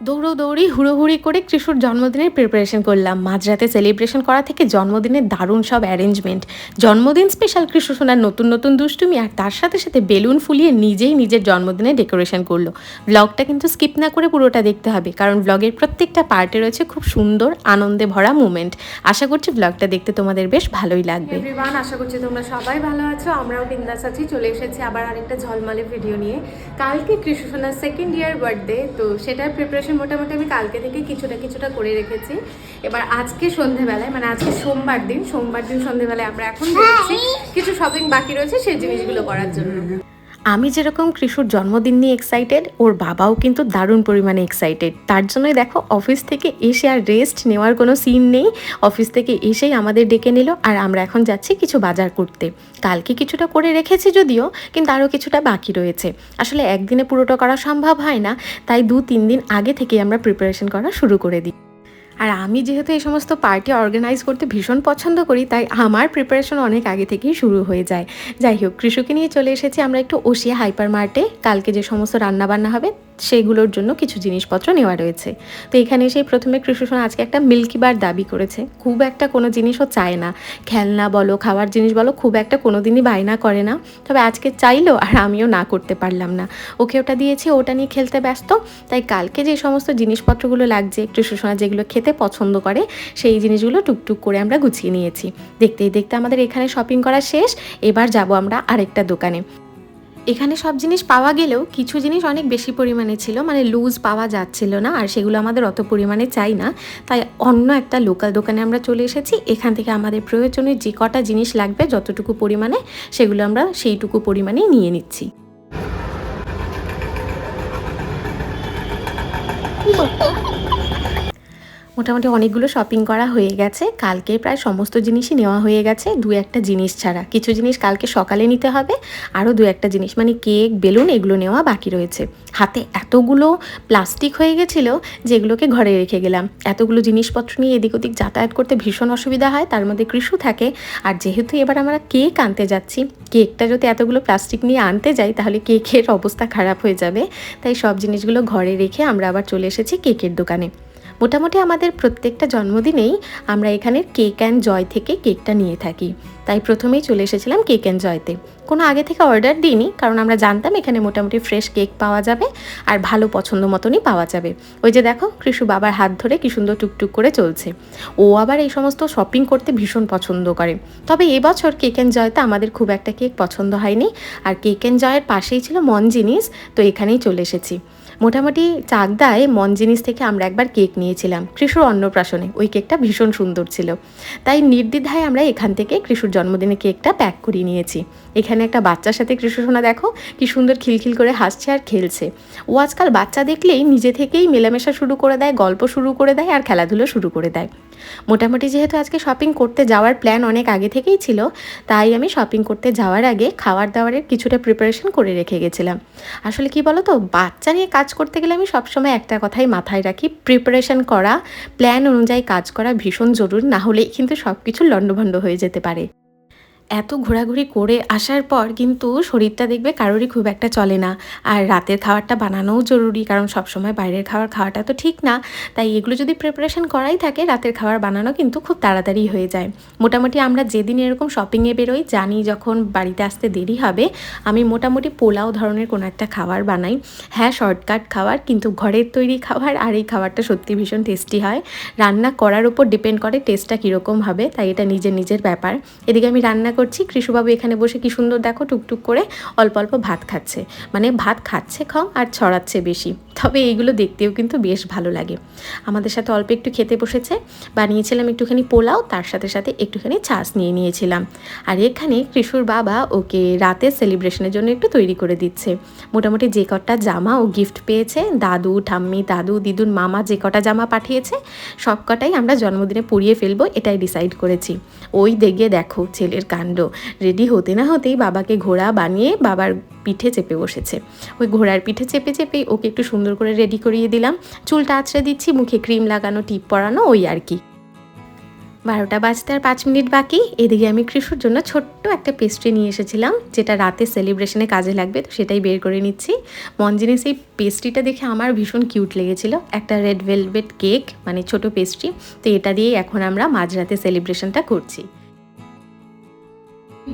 দৌড়ো দৌড়ি হুড়োহুড়ি করে কৃষুর জন্মদিনের প্রিপারেশন করলাম। মাঝরাতে সেলিব্রেশন করা থেকে জন্মদিনের দারুণ সব অ্যারেঞ্জমেন্ট জন্মদিন স্পেশাল কৃষ্ণ সোনার নতুন নতুন দুষ্টুমি আর তার সাথে সাথে বেলুন ফুলিয়ে নিজেই নিজের জন্মদিনে ডেকোরেশন করল। ব্লগটা কিন্তু স্কিপ না করে পুরোটা দেখতে হবে, কারণ ব্লগের প্রত্যেকটা পার্টে রয়েছে খুব সুন্দর, আনন্দে ভরা মুমেন্ট আশা করছি ব্লগটা দেখতে তোমাদের বেশ ভালোই লাগবে। আশা করছি তোমরা সবাই ভালো আছো। আমরাও বিন্দাস আছি, চলে এসেছি আবার আরেকটা ঝলমলে ভিডিও নিয়ে। কালকে কৃষ্ণসোনার সেকেন্ড ইয়ার বার্থডে তো সেটার প্রিপারেশন মোটামুটি আমি কালকে থেকে কিছুটা কিছুটা করে রেখেছি। এবার আজকে সন্ধেবেলায় মানে আজকে সোমবার দিন সোমবার দিন সন্ধেবেলায় আমরা এখন বেরোচ্ছি কিছু শপিং বাকি রয়েছে সেই জিনিসগুলো করার জন্য। আমি যেরকম কৃষুর জন্মদিন নিয়ে এক্সাইটেড ওর বাবাও কিন্তু দারুণ পরিমাণে এক্সাইটেড তার জন্যই দেখো অফিস থেকে এসে আর রেস্ট নেওয়ার কোনো সিন নেই। অফিস থেকে এসেই আমাদের ডেকে নিল, আর আমরা এখন যাচ্ছি কিছু বাজার করতে। কালকে কিছুটা করে রেখেছি যদিও, কিন্তু আরও কিছুটা বাকি রয়েছে। আসলে একদিনে পুরোটা করা সম্ভব হয় না, তাই দু তিন দিন আগে থেকে আমরা প্রিপারেশন করা শুরু করে দিই। আর আমি যেহেতু এই সমস্ত পার্টি অর্গানাইজ করতে ভীষণ পছন্দ করি, তাই আমার প্রিপারেশন অনেক আগে থেকেই শুরু হয়ে যায়। যাই হোক কৃষকে নিয়ে চলে এসেছি আমরা একটু ওশিয়া হাইপার মার্টে কালকে যে সমস্ত রান্নাবান্না হবে সেগুলোর জন্য কিছু জিনিসপত্র নেওয়া রয়েছে। তো এখানে এসেই প্রথমে কৃষ্ণ আজকে একটা মিল্কি বার দাবি করেছে। খুব একটা কোনো জিনিসও চায় না। খেলনা বলো, খাওয়ার জিনিস বলো, খুব একটা কোনো দিনই বায়না করে না। তবে আজকে চাইলো আর আমিও না করতে পারলাম না। ওকে ওটা দিয়েছি, ওটা নিয়ে খেলতে ব্যস্ত। তাই কালকে যে সমস্ত জিনিসপত্রগুলো লাগছে, কৃষ্ণসোনা যেগুলো খেতে পছন্দ করে, সেই জিনিসগুলো টুকটুক করে আমরা গুছিয়ে নিয়েছি। দেখতেই দেখতে আমাদের এখানে শপিং করা শেষ। এবার যাব আমরা আরেকটা দোকানে। এখানে সব জিনিস পাওয়া গেলেও কিছু জিনিস অনেক বেশি পরিমাণে ছিল মানে লুজ পাওয়া যাচ্ছিল না আর সেগুলো আমাদের অত পরিমাণে চাই না। তাই অন্য একটা লোকাল দোকানে আমরা চলে এসেছি। এখান থেকে আমাদের প্রয়োজনীয় যে কটা জিনিস লাগবে যতটুকু পরিমাণে সেগুলো আমরা সেইটুকু পরিমাণেই নিয়ে নিচ্ছি। মোটামুটি অনেকগুলো শপিং করা হয়ে গেছে। কালকে প্রায় সমস্ত জিনিসই নেওয়া হয়ে গেছে। দু একটা জিনিস ছাড়া। কিছু জিনিস কালকে সকালে নিতে হবে, আরও দু একটা জিনিস। মানে কেক, বেলুন এগুলো নেওয়া বাকি রয়েছে। হাতে এতগুলো প্লাস্টিক হয়ে গেছিল যেগুলোকে ঘরে রেখে গেলাম। এতগুলো জিনিসপত্র নিয়ে এদিক ওদিক যাতায়াত করতে ভীষণ অসুবিধা হয়, তার মধ্যে কৃষু থাকে। আর যেহেতু এবার আমরা কেক আনতে যাচ্ছি, কেকটা যদি এতগুলো প্লাস্টিক নিয়ে আনতে যাই, তাহলে কেকের অবস্থা খারাপ হয়ে যাবে। তাই সব জিনিসগুলো ঘরে রেখে আমরা আবার চলে এসেছি কেকের দোকানে। মোটামুটি আমাদের প্রত্যেকটা জন্মদিনেই আমরা এখানে কেক অ্যান্ড জয় থেকে কেকটা নিয়ে থাকি। তাই প্রথমেই চলে এসেছিলাম কেক অ্যান্ড জয়তে। কোনো আগে থেকে অর্ডার দিইনি, কারণ আমরা জানতাম এখানে মোটামুটি ফ্রেশ কেক পাওয়া যাবে আর ভালো পছন্দ মতনই পাওয়া যাবে। ওই যে দেখো, কৃষু বাবার হাত ধরে কি সুন্দর টুকটুক করে চলছে। ও আবার এই সমস্ত শপিং করতে ভীষণ পছন্দ করে। তবে এবছর কেক অ্যান্ড জয়তে আমাদের খুব একটা কেক পছন্দ হয়নি। আর কেক অ্যান্ড জয়ের পাশেই ছিল মন জিনিস, তো এখানেই চলে এসেছি। মোটামুটি চাকদায় মন জিনিস থেকে আমরা একবার কেক নিয়েছিলাম, কৃষুর অন্নপ্রাশনে। ওই কেকটা ভীষণ সুন্দর ছিল। তাই নির্দ্বিধায় আমরা এখান থেকে কৃষুর জন্মদিনে কেকটা প্যাক করিয়ে নিয়েছি। এখানে একটা বাচ্চার সাথে কৃষ্ণ সোনা দেখো, কি সুন্দর খিলখিল করে হাসছে আর খেলছে। ও আজকাল বাচ্চা দেখলেই নিজে থেকেই মেলামেশা শুরু করে দেয়, গল্প শুরু করে দেয় আর খেলাধুলো শুরু করে দেয়। মোটামুটি যেহেতু আজকে শপিং করতে যাওয়ার প্ল্যান অনেক আগে থেকেই ছিল, তাই আমি শপিং করতে যাওয়ার আগে খাওয়ার দাওয়ারের কিছুটা প্রিপারেশন করে রেখে গেছিলাম। আসলে কি বলো তো বাচ্চা নিয়ে কাজ করতে গেলে আমি সবসময় একটা কথাই মাথায় রাখি প্রিপারেশন করা প্ল্যান অনুযায়ী কাজ করা ভীষণ জরুরি, না হলেই কিন্তু সব কিছু লণ্ডভণ্ড হয়ে যেতে পারে। এত ঘোরাঘুরি করে আসার পর কিন্তু শরীরটা দেখবে কারোরই খুব একটা চলে না। আর রাতের খাবারটা বানানোও জরুরি, কারণ সবসময় বাইরের খাবার খাওয়াটা তো ঠিক না। তাই এগুলো যদি প্রিপারেশন করাই থাকে, রাতের খাবার বানানো কিন্তু খুব তাড়াতাড়ি হয়ে যায়। মোটামুটি আমরা যেদিন এরকম শপিংয়ে বেরোই, জানি যখন বাড়িতে আসতে দেরি হবে, আমি মোটামুটি পোলাও ধরনের কোনো একটা খাবার বানাই। হ্যাঁ শর্টকাট খাবার, কিন্তু ঘরের তৈরি খাবার আর এই খাবারটা সত্যি ভীষণ টেস্টি হয়। রান্না করার উপর ডিপেন্ড করে টেস্টটা কীরকম হবে, তাই এটা নিজের নিজের ব্যাপার। এদিকে আমি রান্না করছি। কৃষুবাবু এখানে বসে কি সুন্দর দেখো, টুকটুক করে অল্প অল্প ভাত খাচ্ছে। মানে ভাত খাচ্ছে খং আর ছড়াচ্ছে বেশি। তবে এইগুলো দেখতেও কিন্তু বেশ ভালো লাগে। আমাদের সাথে অল্প একটু খেতে বসেছে। বানিয়েছিলাম একটুখানি পোলাও, তার সাথে সাথে একটুখানি ছাঁচ নিয়ে নিয়েছিলাম। আর এখানে কৃষুর বাবা ওকে রাতের সেলিব্রেশনের জন্য একটু তৈরি করে দিচ্ছে। মোটামুটি যে কটা জামা ও গিফট পেয়েছে, দাদু, ঠাম্মি, দাদু দিদুর মামা যে কটা জামা পাঠিয়েছে, সব কটাই আমরা জন্মদিনে পরিয়ে ফেলব, এটাই ডিসাইড করেছি। ওই দেখে দেখো, ছেলের কাণ্ড। রেডি হতে না হতেই বাবাকে ঘোড়া বানিয়ে বাবার পিঠে চেপে বসেছে। ওই ঘোড়ার পিঠে চেপে চেপেই ওকে একটু সুন্দর করে রেডি করিয়ে দিলাম। চুলটা আছড়ে দিচ্ছি, মুখে ক্রিম লাগানো, টিপ পরানো, ওই আর কি। বারোটা বাজতে আর পাঁচ মিনিট বাকি। এদিকে আমি কৃষুর জন্য ছোট্ট একটা পেস্ট্রি নিয়ে এসেছিলাম, যেটা রাতে সেলিব্রেশনে কাজে লাগবে, তো সেটাই বের করে নিচ্ছি। মঞ্জিনিস এই পেস্ট্রিটা দেখে আমার ভীষণ কিউট লেগেছিল। একটা রেড ভেলভেট কেক মানে ছোট পেস্ট্রি তো এটা দিয়েই এখন আমরা মাঝরাতে সেলিব্রেশনটা করছি।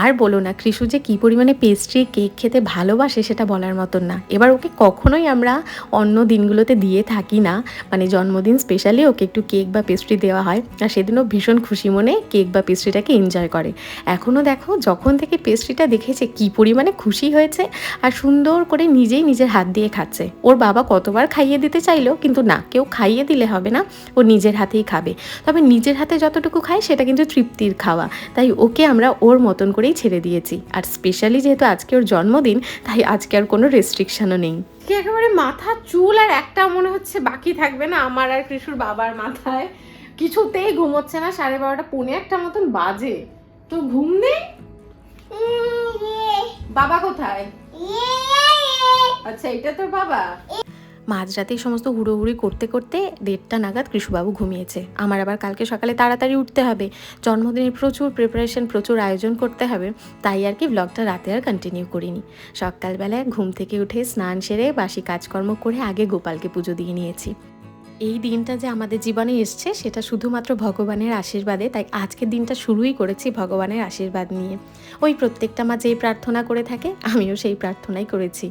আর বলো না, কৃষু যে কী পরিমাণে পেস্ট্রি কেক খেতে ভালোবাসে সেটা বলার মতন না। এবার ওকে কখনোই আমরা অন্য দিনগুলোতে দিয়ে থাকি না। মানে জন্মদিন স্পেশালি ওকে একটু কেক বা পেস্ট্রি দেওয়া হয় আর সেদিনও ভীষণ খুশি মনে কেক বা পেস্ট্রিটাকে এনজয় করে। এখনও দেখো, যখন থেকে পেস্ট্রিটা দেখেছে কী পরিমাণে খুশি হয়েছে আর সুন্দর করে নিজেই নিজের হাত দিয়ে খাচ্ছে। ওর বাবা কতবার খাইয়ে দিতে চাইলো, কিন্তু না, কেউ খাইয়ে দিলে হবে না, ও নিজের হাতেই খাবে। তবে নিজের হাতে যতটুকু খায় সেটা কিন্তু তৃপ্তির খাওয়া। তাই ওকে আমরা ওর মতন করেই ছেড়ে দিয়েছি। আর স্পেশালি যেহেতু আজকে ওর জন্মদিন তাই আজকে আর কোনো রেস্ট্রিকশনও নেই। কি একেবারে মাথা চুল আর একটা মনে হচ্ছে বাকি থাকবে না আমার আর কৃষুর বাবার মাথায়। কিছুতেই ঘুমোচ্ছে না সাড়ে বারোটা পৌনে একটা মতন বাজে। তো ঘুম নেই? বাবা কোথায়? আচ্ছা এটা তোর বাবা? মাঝরাতে এই সমস্ত হুড়োহুড়ি করতে করতে দেড়টা নাগাদ কৃষুবাবু ঘুমিয়েছে। আমার আবার কালকে সকালে তাড়াতাড়ি উঠতে হবে। জন্মদিনের প্রচুর প্রিপারেশন প্রচুর আয়োজন করতে হবে। তাই আর কি ব্লগটা রাতে আর কন্টিনিউ করিনি। সকালবেলায় ঘুম থেকে উঠে স্নান সেরে বাসি কাজকর্ম করে আগে গোপালকে পুজো দিয়ে নিয়েছি। এই দিনটা যে আমাদের জীবনে এসছে, সেটা শুধুমাত্র ভগবানের আশীর্বাদে, তাই আজকের দিনটা শুরুই করেছি ভগবানের আশীর্বাদ নিয়ে। ওই প্রত্যেকটা মা যেই প্রার্থনা করে থাকে, আমিও সেই প্রার্থনাই করেছি।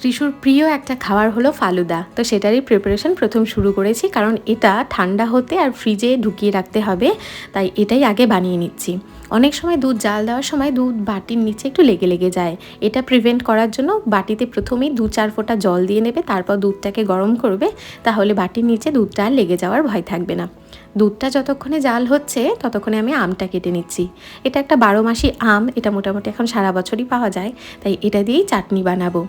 ত্রিশুর প্রিয় একটা খাবার হলো ফালুদা। তো সেটারই প্রিপারেশন প্রথম শুরু করেছি, কারণ এটা ঠান্ডা হতে আর ফ্রিজে ঢুকিয়ে রাখতে হবে, তাই এটাই আগে বানিয়ে নিচ্ছি। অনেক সময় দুধ, জাল দেওয়ার সময় দুধ বাটির নিচে একটু লেগে লেগে যায়। এটা প্রিভেন্ট করার জন্য বাটিতে প্রথমেই দু চার ফোঁটা জল দিয়ে নেবে, তারপর দুধটাকে গরম করবে, তাহলে বাটির নিচে দুধটা আর লেগে যাওয়ার ভয় থাকবে না। দুধটা যতক্ষণে জাল হচ্ছে, ততক্ষণে আমি আমটা কেটে নিচ্ছি। এটা একটা বারো মাসি আম, এটা মোটামুটি এখন সারা বছরই পাওয়া যায়, তাই এটা দিয়েই চাটনি বানাবো।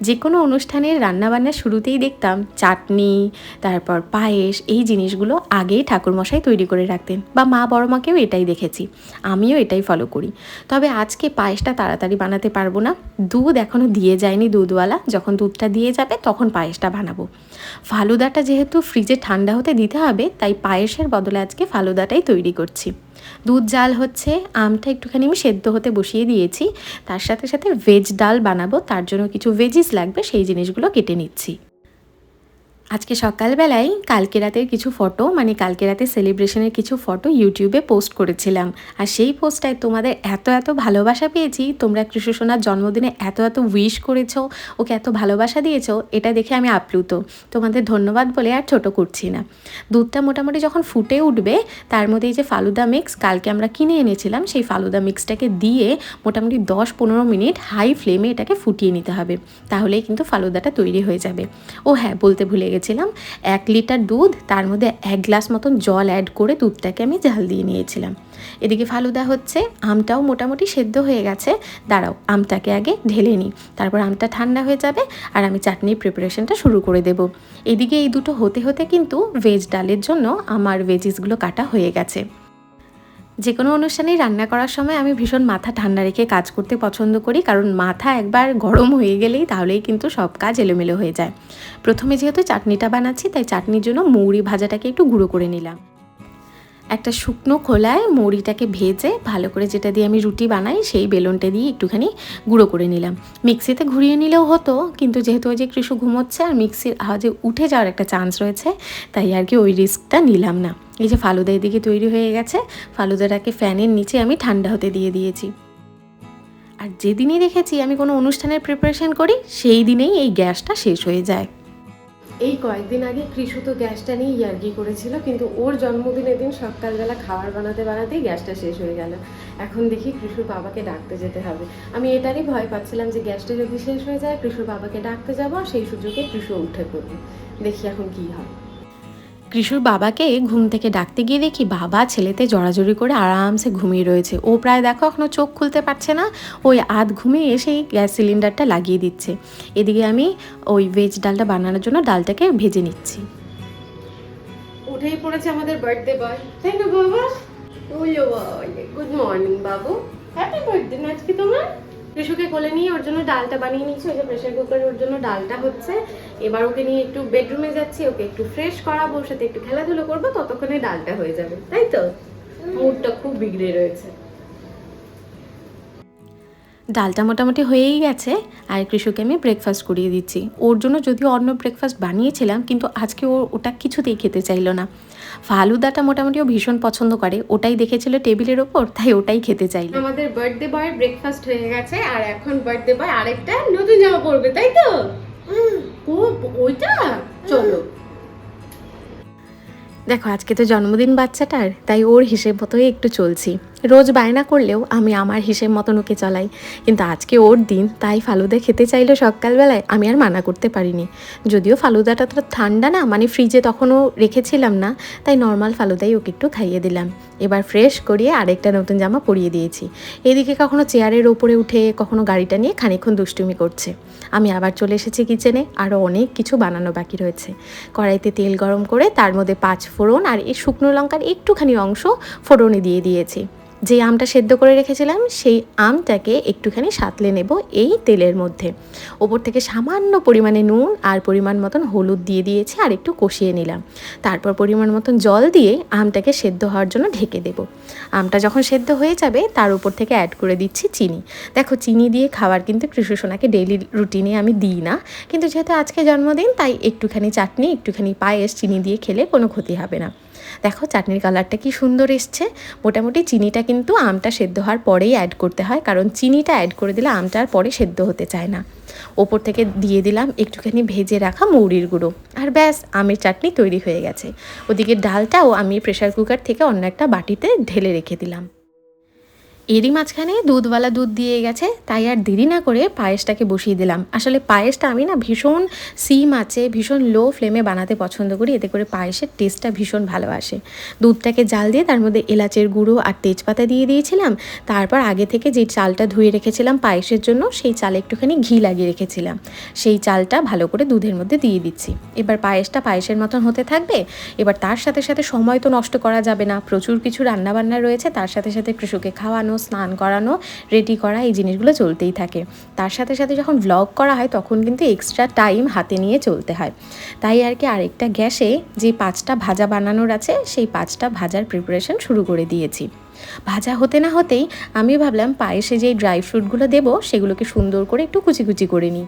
যে কোনো অনুষ্ঠানের রান্নাবান্নার শুরুতেই দেখতাম চাটনি, তারপর পায়েস, এই জিনিসগুলো আগেই ঠাকুরমশাই তৈরি করে রাখতেন বা মা বড় মাকেও এটাই দেখেছি। আমিও এটাই ফলো করি। তবে আজকে পায়েসটা তাড়াতাড়ি বানাতে পারব না। দুধ এখনও দিয়ে যায়নি দুধওয়ালা। যখন দুধটা দিয়ে যাবে তখন পায়েসটা বানাবো। ফালুদাটা যেহেতু ফ্রিজে ঠান্ডা হতে দিতে হবে, তাই পায়েসের বদলে আজকে ফালুদাটাই তৈরি করছি। দুধ জাল হচ্ছে, আমটা একটুখানি আমি সেদ্ধ হতে বসিয়ে দিয়েছি। তার সাথে সাথে ভেজ ডাল বানাবো, তার জন্য কিছু ভেজিস লাগবে, সেই জিনিসগুলো কেটে নিচ্ছি। আজকে সকালবেলায় কালকে রাতের কিছু ফটো মানে কালকে রাতে সেলিব্রেশনের কিছু ফটো ইউটিউবে পোস্ট করেছিলাম। আর সেই পোস্টটায় তোমাদের এত এত ভালোবাসা পেয়েছি, তোমরা কৃষ্ণসোনার জন্মদিনে এত এত উইশ করেছ, ওকে এত ভালোবাসা দিয়েছ, এটা দেখে আমি আপ্লুত। তোমাদের ধন্যবাদ বলে আর ছোট করছি না। দুধটা মোটামুটি যখন ফুটে উঠবে, তার মধ্যে এই যে ফালুদা মিক্স কালকে আমরা কিনে এনেছিলাম, সেই ফালুদা মিক্সটাকে দিয়ে মোটামুটি দশ পনেরো মিনিট হাই ফ্লেমে এটাকে ফুটিয়ে নিতে হবে। তাহলেই কিন্তু ফালুদাটা তৈরি হয়ে যাবে। ও হ্যাঁ বলতে ভুলে গেছিলাম এক লিটার দুধ, তার মধ্যে এক গ্লাস মতন জল অ্যাড করে দুধটাকে আমি জাল দিয়ে নিয়েছিলাম। এদিকে ফালুদা হচ্ছে, আমটাও মোটামুটি সেদ্ধ হয়ে গেছে, দাঁড়াও, আমটাকে আগে ঢেলে নিই, তারপর আমটা ঠান্ডা হয়ে যাবে আর আমি চাটনির প্রিপারেশনটা শুরু করে দেব। এদিকে এই দুটো হতে হতে কিন্তু ভেজ ডালের জন্য আমার ভেজিসগুলো কাটা হয়ে গেছে। যে কোনো অনুষ্ঠানেই রান্না করার সময় আমি ভীষণ মাথা ঠান্ডা রেখে কাজ করতে পছন্দ করি, কারণ মাথা একবার গরম হয়ে গেলেই তাহলেই কিন্তু সব কাজ এলোমেলো হয়ে যায়। প্রথমে যেহেতু চাটনিটা বানাচ্ছি, তাই চাটনির জন্য মৌরি ভাজাটাকে একটু গুঁড়ো করে নিলাম। একটা শুকনো খোলায় মৌরিটাকে ভেজে ভালো করে যেটা দিয়ে আমি রুটি বানাই, সেই বেলনটা দিয়ে একটুখানি গুঁড়ো করে নিলাম। মিক্সিতে ঘুরিয়ে নিলেও হতো, কিন্তু যেহেতু ওই যে কৃষু ঘুমোচ্ছে আর মিক্সির আওয়াজে উঠে যাওয়ার একটা চান্স রয়েছে, তাই আর কি ওই রিস্কটা নিলাম না। এই যে ফালুদা এদিকে তৈরি হয়ে গেছে, ফালুদাটাকে ফ্যানের নিচে আমি ঠান্ডা হতে দিয়ে দিয়েছি। আর যেদিনই দেখেছি আমি কোনো অনুষ্ঠানের প্রিপারেশন করি, সেই দিনেই এই গ্যাসটা শেষ হয়ে যায়। এই কয়েকদিন আগে কৃষু তো গ্যাসটা নিয়ে ইয়ার্কি করেছিল, কিন্তু ওর জন্মদিনের দিন সকালবেলা খাবার বানাতে বানাতেই গ্যাসটা শেষ হয়ে গেল। এখন দেখি কৃষুর বাবাকে ডাকতে যেতে হবে। আমি এটারই ভয় পাচ্ছিলাম যে গ্যাসটা যদি শেষ হয়ে যায়, কৃষুর বাবাকে ডাকতে যাব, সেই সুযোগে কৃষু উঠে পড়বে। দেখি এখন কি হয়। কৃষুর বাবাকে ঘুম থেকে ডাকতে গিয়ে দেখি বাবা ছেলেতে জড়াজড়ি করে আরামসে ঘুমিয়ে রয়েছে। ও প্রায় দেখো এখনও চোখ খুলতে পারছে না। ওই আধ ঘুমিয়ে এসেই গ্যাস সিলিন্ডারটা লাগিয়ে দিচ্ছে। এদিকে আমি ওই ভেজ ডালটা বানানোর জন্য ডালটাকে ভেজে নিচ্ছি। উঠেই পড়েছে আমাদের বার্থডে বয় তাই না বাবা? গুড মর্নিং বাবু হ্যাপি বার্থডে না আজকে তোমার? কৃষকে কোলে নিয়ে ওর জন্য ডালটা বানিয়ে নিচ্ছি ওই যে প্রেশার কুকারে ওর জন্য ডালটা হচ্ছে। এবার ওকে নিয়ে একটু বেডরুমে যাচ্ছি ওকে একটু ফ্রেশ করাবো ওর সাথে একটু খেলাধুলো করব ততক্ষণে ডালটা হয়ে যাবে তাই তো? মুডটা খুব বিগড়ে রয়েছে। ডালটা মোটামুটি হয়েই গেছে আর কৃষকে আমি ব্রেকফাস্ট করিয়ে দিচ্ছি। ওর জন্য যদিও অন্য ব্রেকফাস্ট বানিয়েছিলাম কিন্তু আজকে ও ওটা কিছুতেই খেতে চাইলো না। ফালুদাটা মোটামুটিও ভীষণ পছন্দ করে। ওটাই দেখেছিল টেবিলের ওপর তাই ওটাই খেতে চাইল। আমাদের বার্থডে বয় ব্রেকফাস্ট হয়ে গেছে আর এখন বার্থডে বয় আরেকটা নতুন জামা পরবে তাই তো? ও ওইটা? চলো। দেখো আজকে তো জন্মদিন বাচ্চাটার তাই ওর হিসেব মতোই একটু চলছি। রোজ বায়না করলেও আমি আমার হিসেব মতন ওকে চলাই। কিন্তু আজকে ওর দিন, তাই ফালুদা খেতে চাইলো সকালবেলায়, আমি আর মানা করতে পারিনি। যদিও ফালুদাটা তো ঠান্ডা না মানে ফ্রিজে তখনও রেখেছিলাম না, তাই নর্মাল ফালুদাই ওকে একটু খাইয়ে দিলাম। এবার ফ্রেশ করিয়ে আরেকটা নতুন জামা পরিয়ে দিয়েছি। এদিকে কখনো চেয়ারের ওপরে উঠে, কখনো গাড়িটা নিয়ে খানিক্ষণ দুষ্টুমি করছে। আমি আবার চলে এসেছি কিচেনে আরও অনেক কিছু বানানো বাকি রয়েছে। কড়াইতে তেল গরম করে তার মধ্যে পাঁচ ফোড়ন আর এই শুকনো লঙ্কার একটুখানি অংশ ফোড়নে দিয়ে দিয়েছি। যে আমটা সেদ্ধ করে রেখেছিলাম, সেই আমটাকে একটুখানি সাতলে নেব এই তেলের মধ্যে। ওপর থেকে সামান্য পরিমাণে নুন আর পরিমাণ মতন হলুদ দিয়ে দিয়েছি আর একটু কষিয়ে নিলাম। তারপর পরিমাণ মতন জল দিয়ে আমটাকে সেদ্ধ হওয়ার জন্য ঢেকে দেব। আমটা যখন সেদ্ধ হয়ে যাবে, তার উপর থেকে অ্যাড করে দিচ্ছি চিনি। দেখো, চিনি দিয়ে খাবার কিন্তু কৃষ্ণ সোনাকে ডেইলি রুটিনে আমি দিই না। কিন্তু যেহেতু আজকে জন্মদিন, তাই একটুখানি চাটনি, একটুখানি পায়েস, চিনি দিয়ে খেলে কোনো ক্ষতি হবে না। দেখো চাটনির কালারটা কি সুন্দর এসছে। মোটামুটি চিনিটা কিন্তু আমটা সেদ্ধ হওয়ার পরেই অ্যাড করতে হয়, কারণ চিনিটা অ্যাড করে দিলে আমটা আর পরে সেদ্ধ হতে চায় না। ওপর থেকে দিয়ে দিলাম একটুখানি ভেজে রাখা মৌরির গুঁড়ো। আর ব্যাস, আমের চাটনি তৈরি হয়ে গেছে। ওদিকে ডালটাও আমি প্রেশার কুকার থেকে অন্য একটা বাটিতে ঢেলে রেখে দিলাম। এরই মাঝখানে দুধওয়ালা দুধ দিয়ে গেছে, তাই আর দেরি না করে পায়েসটাকে বসিয়ে দিলাম। আসলে পায়েসটা আমি না ভীষণ সিম আছে, ভীষণ লো ফ্লেমে বানাতে পছন্দ করি, এতে করে পায়েসের টেস্টটা ভীষণ ভালো আসে। দুধটাকে জাল দিয়ে তার মধ্যে এলাচের গুঁড়ো আর তেজপাতা দিয়ে দিয়েছিলাম, তারপর আগে থেকে যে চালটা ধুয়ে রেখেছিলাম পায়েসের জন্য, সেই চালে একটুখানি ঘি লাগিয়ে রেখেছিলাম। সেই চালটা ভালো করে দুধের মধ্যে দিয়ে দিচ্ছি। এবার পায়েসটা পায়েসের মতন হতে থাকবে, এবার তার সাথে সাথে সময় তো নষ্ট করা যাবে না, প্রচুর কিছু রান্নাবান্না রয়েছে, তার সাথে সাথে কৃষকে খাওয়ানো স্নান করানো রেডি করা এই জিনিসগুলো চলতেই থাকে। তার সাথে সাথে যখন ব্লগ করা হয় তখন কিন্তু এক্সট্রা টাইম হাতে নিয়ে চলতে হয়। তাই আর কি আরেকটা গ্যাসে যে পাঁচটা ভাজা বানানোর আছে, সেই পাঁচটা ভাজার প্রিপারেশন শুরু করে দিয়েছি। ভাজা হতে না হতেই আমি ভাবলাম পায়েসে যেই ড্রাই ফ্রুটগুলো দেবো, সেগুলোকে সুন্দর করে একটু কুচি কুচি করে নিই।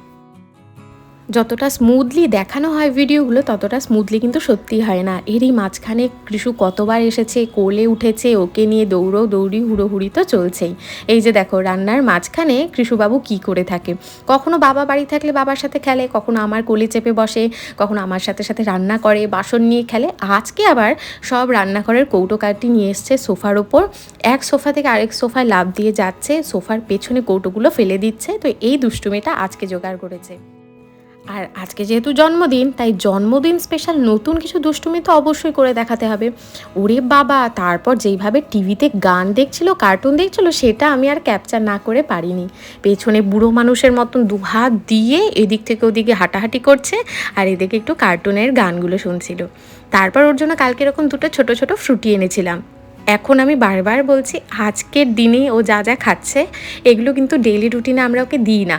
যতটা স্মুথলি দেখানো হয় ভিডিওগুলো ততটা স্মুথলি কিন্তু সত্যি হয় না। এরই মাঝখানে কৃষু কতবার এসেছে, কোলে উঠেছে, ওকে নিয়ে দৌড়ো, দৌড়ি, হুড়োহুড়ি তো চলছেই। এই যে দেখো, রান্নার মাঝখানে কৃষুবাবু কি করে থাকে? কখনো বাবা বাড়ি থাকলে বাবার সাথে খেলে, কখনো আমার কোলে চেপে বসে, কখনো আমার সাথে সাথে রান্না করে, বাসন নিয়ে খেলে। আজকে আবার সব রান্নাঘরের কৌটো কাঠটি নিয়ে এসছে সোফার ওপর। এক সোফা থেকে আরেক সোফায় লাভ দিয়ে যাচ্ছে, সোফার পেছনে কৌটোগুলো ফেলে দিচ্ছে। তো এই দুষ্টুমিটা আজকে জোগাড় করেছে। আর আজকে যেহেতু জন্মদিন, তাই জন্মদিন স্পেশাল নতুন কিছু দুষ্টুমি তো অবশ্যই করে দেখাতে হবে। ওরে বাবা, তারপর যেইভাবে টিভিতে গান দেখছিল কার্টুন দেখছিল, সেটা আমি আর ক্যাপচার না করে পারিনি। পেছনে বুড়ো মানুষের মতন দু হাত দিয়ে এদিক থেকে ওদিকে হাঁটাহাঁটি করছে আর এদিকে একটু কার্টুনের গানগুলো শুনছিল। তারপর ওর জন্য কালকে এরকম দুটো ছোট ছোট ফ্রুটি এনেছিলাম। এখন আমি বারবার বলছি, আজকের দিনে ও যা যা খাচ্ছে, এগুলো কিন্তু ডেইলি রুটিনে আমরা ওকে দিই না।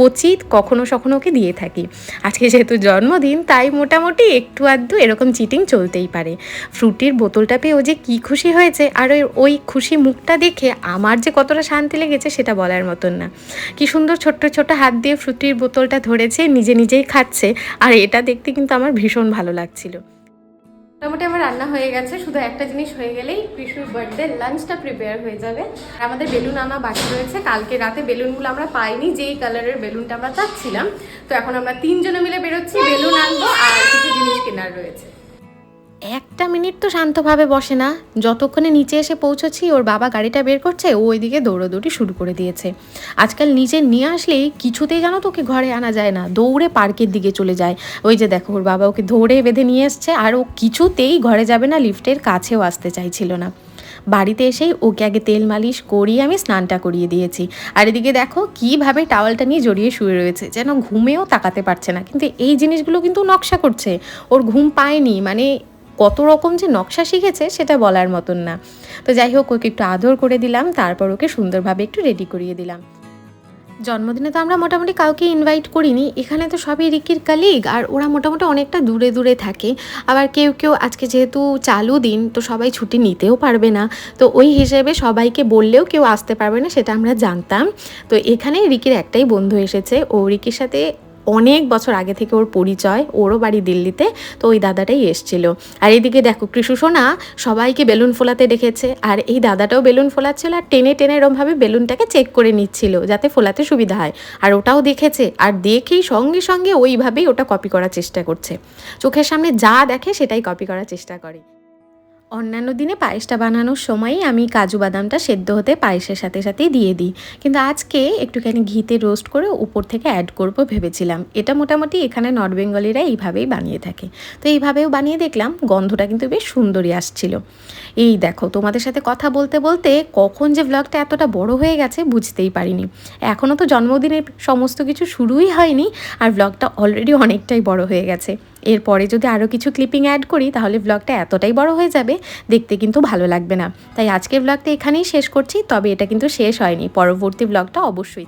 কচিত কখনো সখনো ওকে দিয়ে থাকি। আজকে যেহেতু জন্মদিন, তাই মোটামুটি একটু আধটু এরকম চিটিং চলতেই পারে। ফ্রুটির বোতলটা পেয়ে ও যে কী খুশি হয়েছে, আর ওই ওই খুশি মুখটা দেখে আমার যে কতটা শান্তি লেগেছে সেটা বলার মতন না। কি সুন্দর ছোট্ট ছোট্ট হাত দিয়ে ফ্রুটির বোতলটা ধরেছে, নিজে নিজেই খাচ্ছে, আর এটা দেখতে কিন্তু আমার ভীষণ ভালো লাগছিল। মোটামুটি আমার রান্না হয়ে গেছে, শুধু একটা জিনিস হয়ে গেলেই কৃষুর বার্থডে লাঞ্চটা প্রিপেয়ার হয়ে যাবে। আমাদের বেলুন আনা বাকি রয়েছে, কালকে রাতে বেলুনগুলো আমরা পাইনি, যেই কালারের বেলুনটা আমরা চাচ্ছিলাম। তো এখন আমরা তিনজনে মিলে বেরোচ্ছি, বেলুন আনব আর কিছু জিনিস কেনার রয়েছে। একটা মিনিট তো শান্তভাবে বসে না। যতক্ষণে নিচে এসে পৌঁছেছি, ওর বাবা গাড়িটা বের করছে, ও ওইদিকে দৌড়োদৌড়ি শুরু করে দিয়েছে। আজকাল নিচে নিয়ে আসলেই কিছুতেই জানো তোকে ঘরে আনা যায় না, দৌড়ে পার্কের দিকে চলে যায়। ওই যে দেখো, ওর বাবা ওকে ধরে বেঁধে নিয়ে এসছে, আর ও কিছুতেই ঘরে যাবে না, লিফটের কাছেও আসতে চাইছিল না। বাড়িতে এসেই ওকে আগে তেল মালিশ করিয়ে আমি স্নানটা করিয়ে দিয়েছি। আর এদিকে দেখো, কীভাবে টাওয়ালটা নিয়ে জড়িয়ে শুয়ে রয়েছে, যেন ঘুমেও তাকাতে পারছে না। কিন্তু এই জিনিসগুলো কিন্তু নকশা করছে। ওর ঘুম পায়নি মানে কত রকম যে নকশা শিখেছে সেটা বলার মতন না। তো যাই হোক, ওকে একটু আদর করে দিলাম, তারপর ওকে সুন্দরভাবে একটু রেডি করিয়ে দিলাম। জন্মদিনে তো আমরা মোটামুটি কাউকে ইনভাইট করিনি, এখানে তো সবই রিকির কালিগ আর ওরা মোটামুটি অনেকটা দূরে দূরে থাকে। আবার কেউ কেউ আজকে যেহেতু চালু দিন, তো সবাই ছুটি নিতেও পারবে না। তো ওই হিসেবে সবাইকে বললেও কেউ আসতে পারবে না, সেটা আমরা জানতাম। তো এখানে রিকির একটাই বন্ধু এসেছে, ও রিকির সাথে অনেক বছর আগে থেকে ওর পরিচয়, ওরও বাড়ি দিল্লিতে, তো ওই দাদাটাই এসছিল। আর এদিকে দেখো, কৃষু সোনা সবাইকে বেলুন ফোলাতে দেখেছে আর এই দাদাটাও বেলুন ফোলাচ্ছিল আর টেনে টেনে এরমভাবে বেলুনটাকে চেক করে নিচ্ছিল যাতে ফোলাতে সুবিধা হয়। আর ওটাও দেখেছে, আর দেখেই সঙ্গে সঙ্গে ওইভাবেই ওটা কপি করার চেষ্টা করছে। চোখের সামনে যা দেখে সেটাই কপি করার চেষ্টা করে। অন্যান্য দিনে পায়েসটা বানানোর সময়ই আমি কাজু বাদামটা সেদ্ধ হতে পায়েসের সাথে সাথেই দিয়ে দিই। কিন্তু আজকে একটুখানি ঘিতে রোস্ট করে উপর থেকে অ্যাড করব ভেবেছিলাম। এটা মোটামুটি এখানে নর্থ বেঙ্গলিরা এইভাবেই বানিয়ে থাকে। তো এইভাবেও বানিয়ে দেখলাম, গন্ধটা কিন্তু বেশ সুন্দরই আসছিল। এই দেখো, তোমাদের সাথে কথা বলতে বলতে কখন যে ব্লগটা এতটা বড় হয়ে গেছে বুঝতেই পারিনি। এখনও তো জন্মদিনের সমস্ত কিছু শুরুই হয়নি, আর ব্লগটা অলরেডি অনেকটাই বড় হয়ে গেছে। এরপরে যদি আরও কিছু ক্লিপিং অ্যাড করি, তাহলে ব্লগটা এতটাই বড় হয়ে যাবে, দেখতে কিন্তু ভালো লাগবে না। তাই আজকের ব্লগটা এখানেই শেষ করছি, তবে এটা কিন্তু শেষ হয়নি। পরবর্তী ব্লগটা অবশ্যই